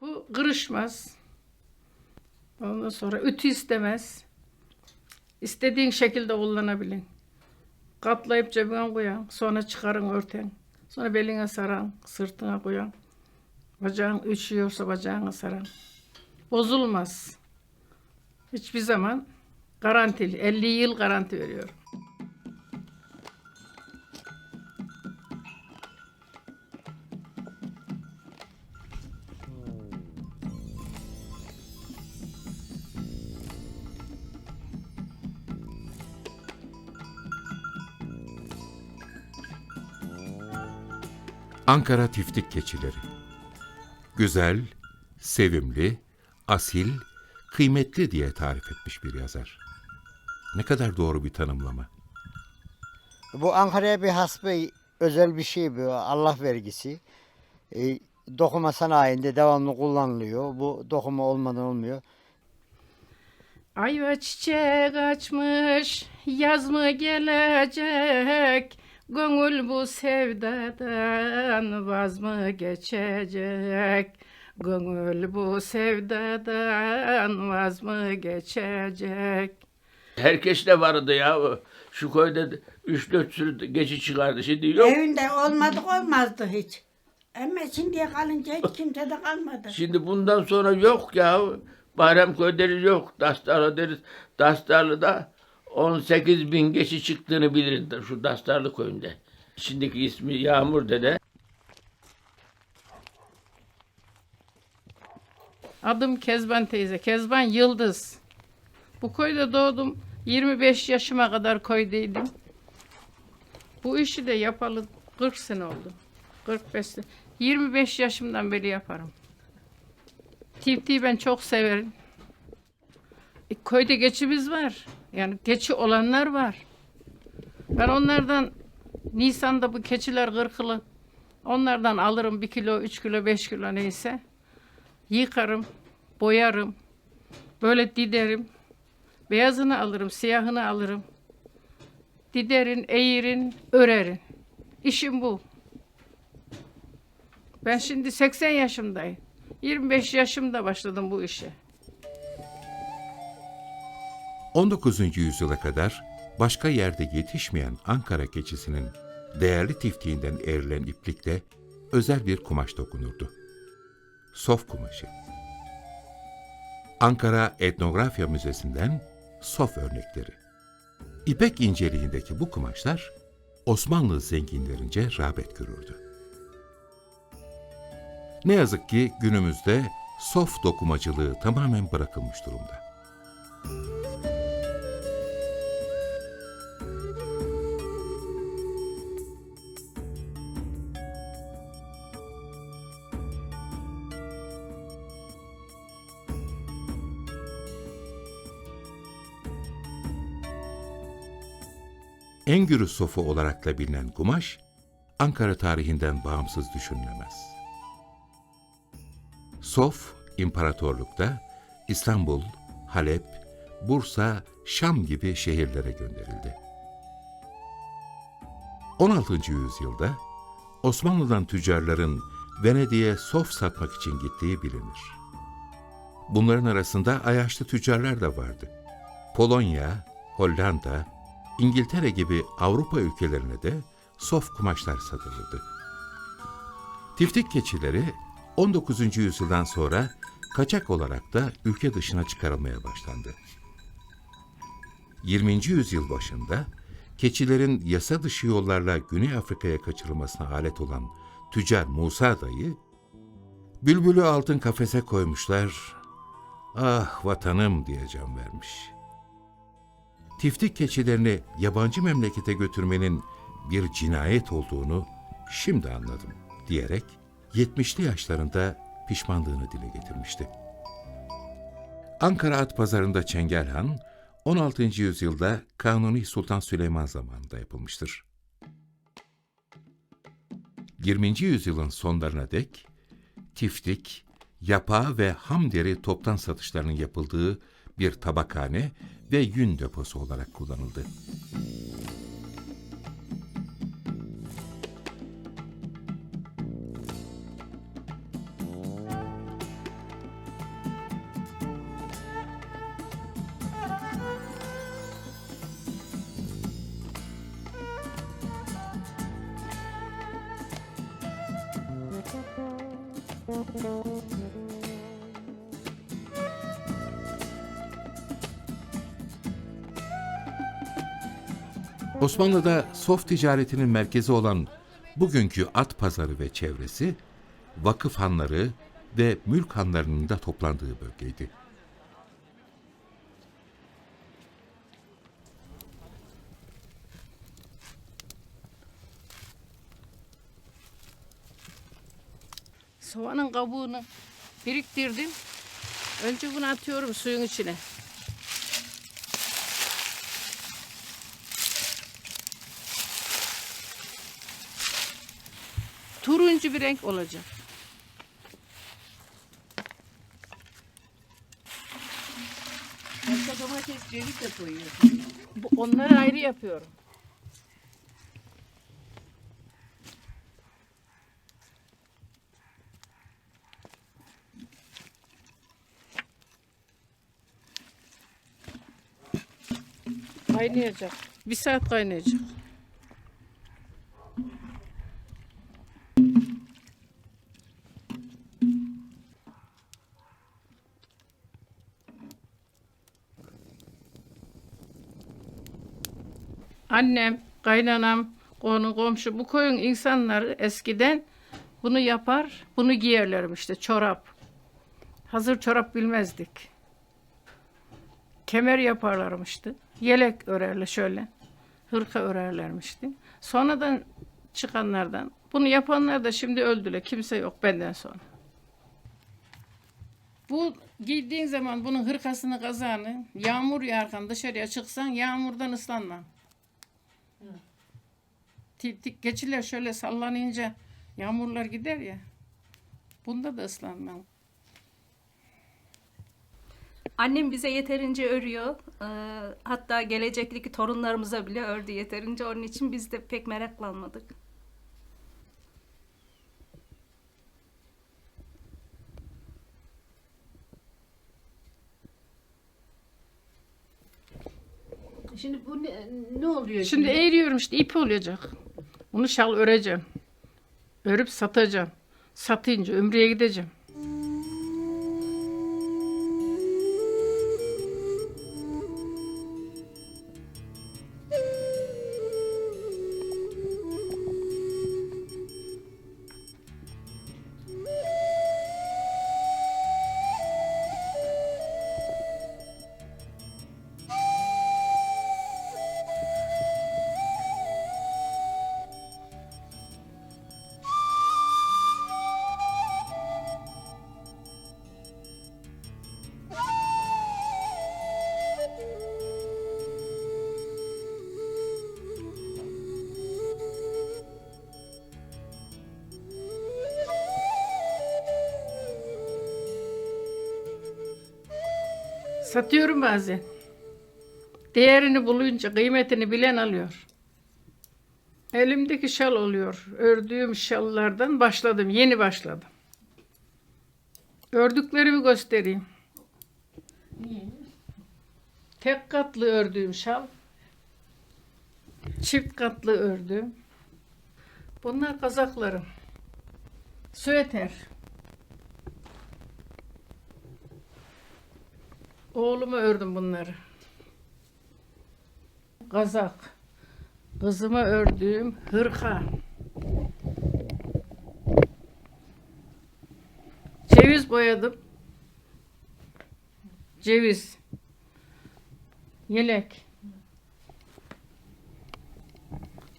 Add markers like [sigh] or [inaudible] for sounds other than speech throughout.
Bu kırışmaz. Ondan sonra ütü istemez. İstediğin şekilde kullanabilin. Katlayıp cebine koyan, sonra çıkarın örten. Sonra beline saran, sırtına koyan. Bacağın üşüyorsa bacağına saran. Bozulmaz. Hiçbir zaman garantili. 50 yıl garanti veriyorum. Ankara tiftik keçileri. Güzel, sevimli, asil, kıymetli diye tarif etmiş bir yazar. Ne kadar doğru bir tanımlama. Bu Ankara'ya bir has bir özel bir şey bu. Allah vergisi. E, dokuma sanayinde devamlı kullanılıyor. Bu dokuma olmadan olmuyor. Ayva çiçek açmış, yaz mı gelecek? Gönül bu sevdadan vaz mı geçecek? Gönül bu sevdadan vaz mı geçecek? Herkes de vardı ya. Şu köyde 3-4 sürü geçi çıkardı. Şimdi yok. Evinde olmadık olmazdı hiç. Ama şimdiye kalınca hiç kimse de kalmadı. Şimdi bundan sonra yok ya. Bayram köyleri yok. Dastarlı deriz. Dastarlı'da 18 bin geçi çıktığını biliriz şu Dastarlı köyünde. Şimdiki ismi Yağmur Dede. Adım Kezban teyze, Kezban Yıldız. Bu köyde doğdum. 25 yaşıma kadar köydeydim. Bu işi de yapalı 40 sene oldu. 45 sene. 25 yaşımdan beri yaparım. Tiftiği ben çok severim. E, köyde geçimiz var. Yani keçi olanlar var. Ben onlardan Nisan'da bu keçiler kırkılı. Onlardan alırım bir kilo, üç kilo, beş kilo neyse. Yıkarım, boyarım. Böyle diderim. Beyazını alırım, siyahını alırım. Diderin, eğirin, örerin. İşim bu. Ben şimdi 80 yaşımdayım. 25 yaşımda başladım bu işe. 19. yüzyıla kadar başka yerde yetişmeyen Ankara keçisinin değerli tiftiğinden eğrilen iplikle özel bir kumaş dokunurdu. Sof kumaşı. Ankara Etnografya Müzesi'nden sof örnekleri. İpek inceliğindeki bu kumaşlar Osmanlı zenginlerince rağbet görürdü. Ne yazık ki günümüzde sof dokumacılığı tamamen bırakılmış durumda. Engürü sofu olarak da bilinen kumaş, Ankara tarihinden bağımsız düşünülemez. Sof, imparatorlukta İstanbul, Halep, Bursa, Şam gibi şehirlere gönderildi. 16. yüzyılda Osmanlı'dan tüccarların Venedik'e sof satmak için gittiği bilinir. Bunların arasında Ayaşlı tüccarlar da vardı. Polonya, Hollanda, İngiltere gibi Avrupa ülkelerine de sof kumaşlar satılırdı. Tiftik keçileri 19. yüzyıldan sonra kaçak olarak da ülke dışına çıkarılmaya başlandı. 20. yüzyıl başında keçilerin yasa dışı yollarla Güney Afrika'ya kaçırılmasına alet olan tüccar Musa dayı, bülbülü altın kafese koymuşlar, ah vatanım diye can vermiş.'' Tiftik keçilerini yabancı memlekete götürmenin bir cinayet olduğunu şimdi anladım diyerek 70'li yaşlarında pişmanlığını dile getirmişti. Ankara At Pazarı'nda Çengelhan 16. yüzyılda Kanuni Sultan Süleyman zamanında yapılmıştır. 20. yüzyılın sonlarına dek tiftik, yapa ve ham deri toptan satışlarının yapıldığı bir tabakhane ve yün deposu olarak kullanıldı. Thank you. Osmanlı'da sof ticaretinin merkezi olan bugünkü at pazarı ve çevresi, vakıf hanları ve mülk hanlarının da toplandığı bölgeydi. Soğanın kabuğunu biriktirdim. Önce bunu atıyorum suyun içine. Turuncu bir renk olacak. Başka domates, ceviz de koyuyorsun. Bu, onları ayrı yapıyorum. Kaynayacak. Bir saat kaynayacak. Annem, kaynanam, konu komşu bu koyun insanları eskiden bunu yapar, bunu giyerlermiş işte çorap. Hazır çorap bilmezdik. Kemer yaparlarmıştı. Yelek örerler şöyle. Hırka örerlermişti. Sonradan çıkanlardan. Bunu yapanlar da şimdi öldüler. Kimse yok benden sonra. Bu giydiğin zaman bunun hırkasını kazağını yağmur yağarken dışarıya çıksan yağmurdan ıslanma. Tip tip geçiler şöyle sallanınca yağmurlar gider ya. Bunda da ıslanmam. Annem bize yeterince örüyor. Ee, hatta gelecekteki torunlarımıza bile ördü yeterince. Onun için biz de pek meraklanmadık. Şimdi bu ne, ne oluyor? Şimdi eğriyorum işte ip olacak. Bunu şal öreceğim. Örüp satacağım. Satınca ömreye gideceğim. Satıyorum bazen. Değerini bulunca kıymetini bilen alıyor. Elimdeki şal oluyor. Ördüğüm şallardan başladım. Yeni başladım. Ördüklerimi göstereyim. Tek katlı ördüğüm şal. Çift katlı ördüm. Bunlar kazaklarım. Süeter. Oğluma ördüm bunları. Kazak. Kızıma ördüğüm hırka. Ceviz boyadım. Ceviz. Yelek.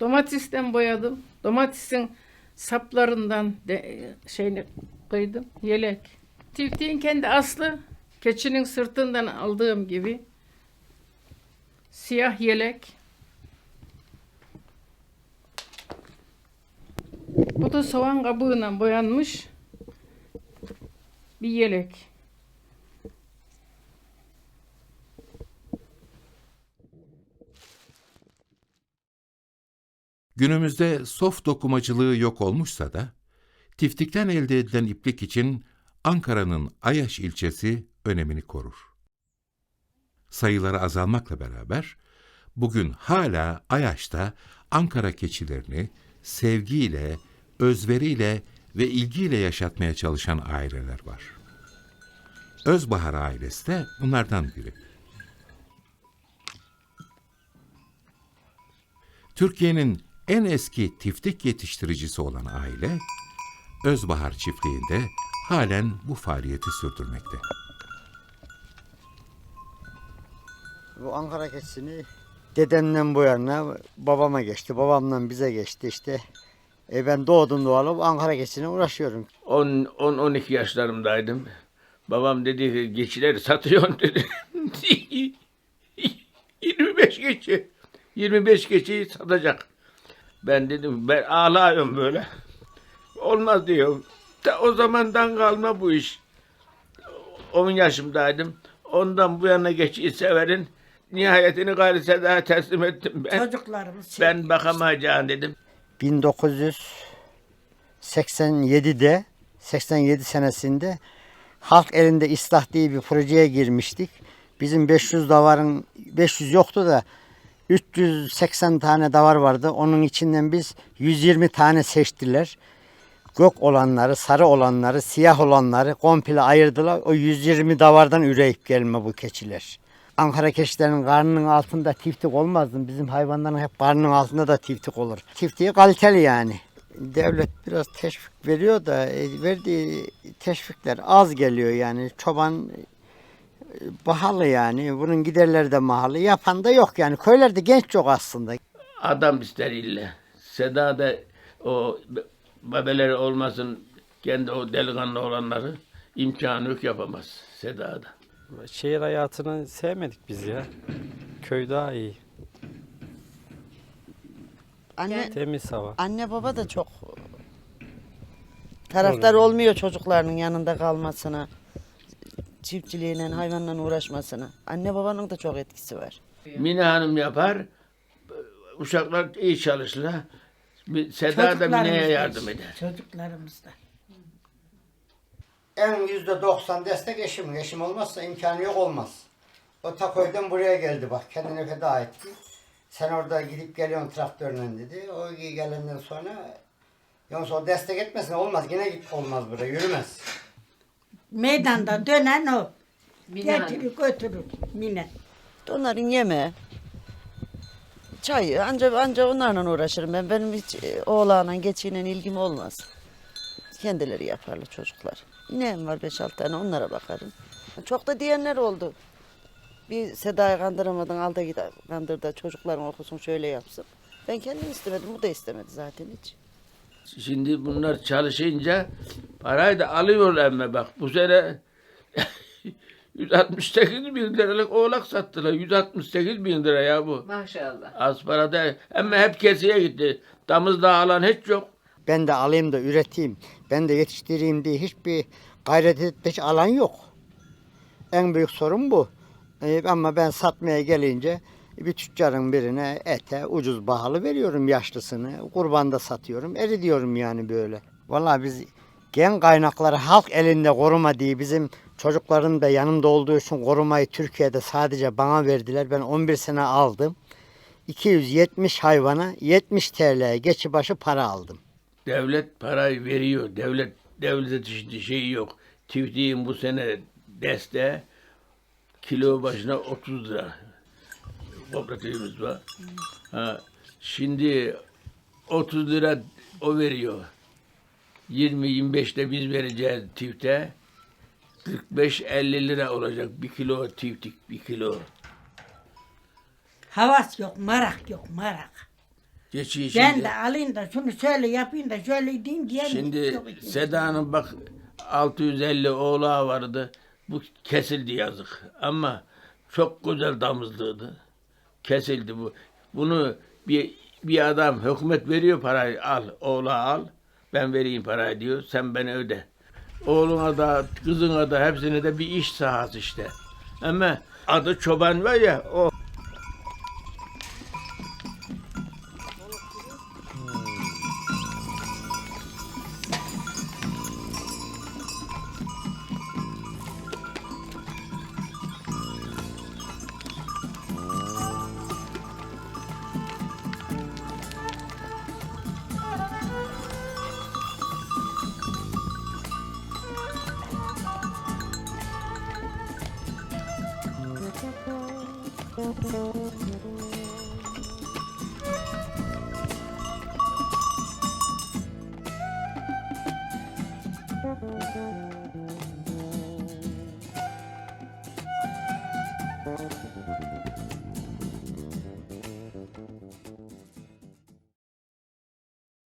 Domatesten boyadım. Domatesin saplarından de, şeyini kıydım. Yelek. Tiftiğin kendi aslı keçinin sırtından aldığım gibi siyah yelek. Bu da soğan kabuğuyla boyanmış bir yelek. Günümüzde soft dokumacılığı yok olmuşsa da, tiftikten elde edilen iplik için Ankara'nın Ayaş ilçesi önemini korur. Sayıları azalmakla beraber, bugün hala Ayaş'ta Ankara keçilerini sevgiyle, özveriyle ve ilgiyle yaşatmaya çalışan aileler var. Özbahar ailesi de bunlardan biri. Türkiye'nin en eski tiftik yetiştiricisi olan aile, Özbahar çiftliğinde halen bu faaliyeti sürdürmekte. Bu Ankara keçisini dedemden bu yana babama geçti. Babamdan bize geçti işte. E ben doğdum doğalı Ankara keçisine uğraşıyorum. 10-12 yaşlarımdaydım. Babam dedi ki geçileri satıyorsun dedi. 25 geçi. 25 geçiyi satacak. Ben dedim ben ağlıyorum böyle. Olmaz diyor. Ta o zamandan kalma bu iş. 10 yaşımdaydım. Ondan bu yana geçiyi severin. Nihayetini gayri sedaya teslim ettim ben. Çocuklarımız Ben bakamayacağım dedim. 1987'de 87 senesinde Halk Elinde İslah diye bir projeye girmiştik. Bizim 500 davarın 500 yoktu da 380 tane davar vardı. Onun içinden biz 120 tane seçtiler. Gök olanları, sarı olanları, siyah olanları komple ayırdılar. O 120 davardan üreyip gelme bu keçiler. Ankara keçilerinin karnının altında tiftik olmazdı. Bizim hayvanların hep karnının altında da tiftik olur. Tiftiği kaliteli yani. Devlet biraz teşvik veriyor da e, verdiği teşvikler az geliyor yani. Çoban e, pahalı yani. Bunun giderleri de pahalı. Yapan da yok yani. Köylerde genç çok aslında. adam ister ille. Seda da o be- bebeleri olmasın kendi o delikanlı olanları imkanı yok yapamaz Seda'da. Şehir hayatını sevmedik biz ya. Köy daha iyi. Anne Temiz hava. anne baba da çok taraftar olmuyor çocuklarının yanında kalmasına. Çiftçiliğine, hayvanla uğraşmasına. Anne babanın da çok etkisi var. Mine Hanım yapar, uşaklar iyi çalışırlar. Bir- Seda da Mine'ye yardım eder. Çocuklarımız da. En yüzde doksan destek eşim. Eşim olmazsa imkanı yok olmaz. O Takoy'dan buraya geldi bak. Kendine feda etti. Sen orada gidip geliyorsun traktörle dedi. O gelenden sonra yoksa o destek etmesin olmaz. Yine git olmaz burada. Yürümez. Meydanda dönen o. Mine Hanım. Getirir götürür mine. Onların yeme, çayı anca anca onlarla uğraşırım ben. Benim hiç e, oğlanla geçiyle ilgim olmaz. Kendileri yaparlar çocuklar. İneğim var 5-6 tane onlara bakarım. Çok da diyenler oldu. Bir Seda'yı kandıramadın al da git kandır da çocukların okusun şöyle yapsın. Ben kendim istemedim bu da istemedi zaten hiç. Şimdi bunlar çalışınca parayı da alıyorlar emme bak. Bu sene [laughs] 168 bin liralık oğlak sattılar. 168 bin lira ya bu. Maşallah. Az para değil. Ama hep kesiye gitti. Damızda alan hiç yok. Ben de alayım da üreteyim. Ben de yetiştireyim diye hiçbir gayret etmek alan yok. En büyük sorun bu. Ee, ama ben satmaya gelince bir tüccarın birine ete ucuz pahalı veriyorum yaşlısını. Kurbanda satıyorum. Eri diyorum yani böyle. Vallahi biz gen kaynakları halk elinde koruma diye bizim çocukların da yanımda olduğu için korumayı Türkiye'de sadece bana verdiler. Ben 11 sene aldım. 270 hayvana 70 TL geçi başı para aldım. Devlet parayı veriyor. Devlet devlet işte şeyi yok. Çiftliğin bu sene deste kilo başına 30 lira. Kooperatifimiz var. Ha, şimdi 30 lira o veriyor. 20-25 de biz vereceğiz tifte. 45-50 lira olacak bir kilo tiftik bir kilo. Havas yok, marak yok, marak. Geçiyor Ben şimdi. de alayım da şunu şöyle yapayım da şöyle diyeyim diye Şimdi Seda'nın bak 650 oğlağı vardı. Bu kesildi yazık. Ama çok güzel damızlıydı. Kesildi bu. Bunu bir bir adam hükümet veriyor parayı al oğlağı al. Ben vereyim parayı diyor. Sen beni öde. Oğluna da kızına da hepsine de bir iş sahası işte. Ama adı çoban var ya o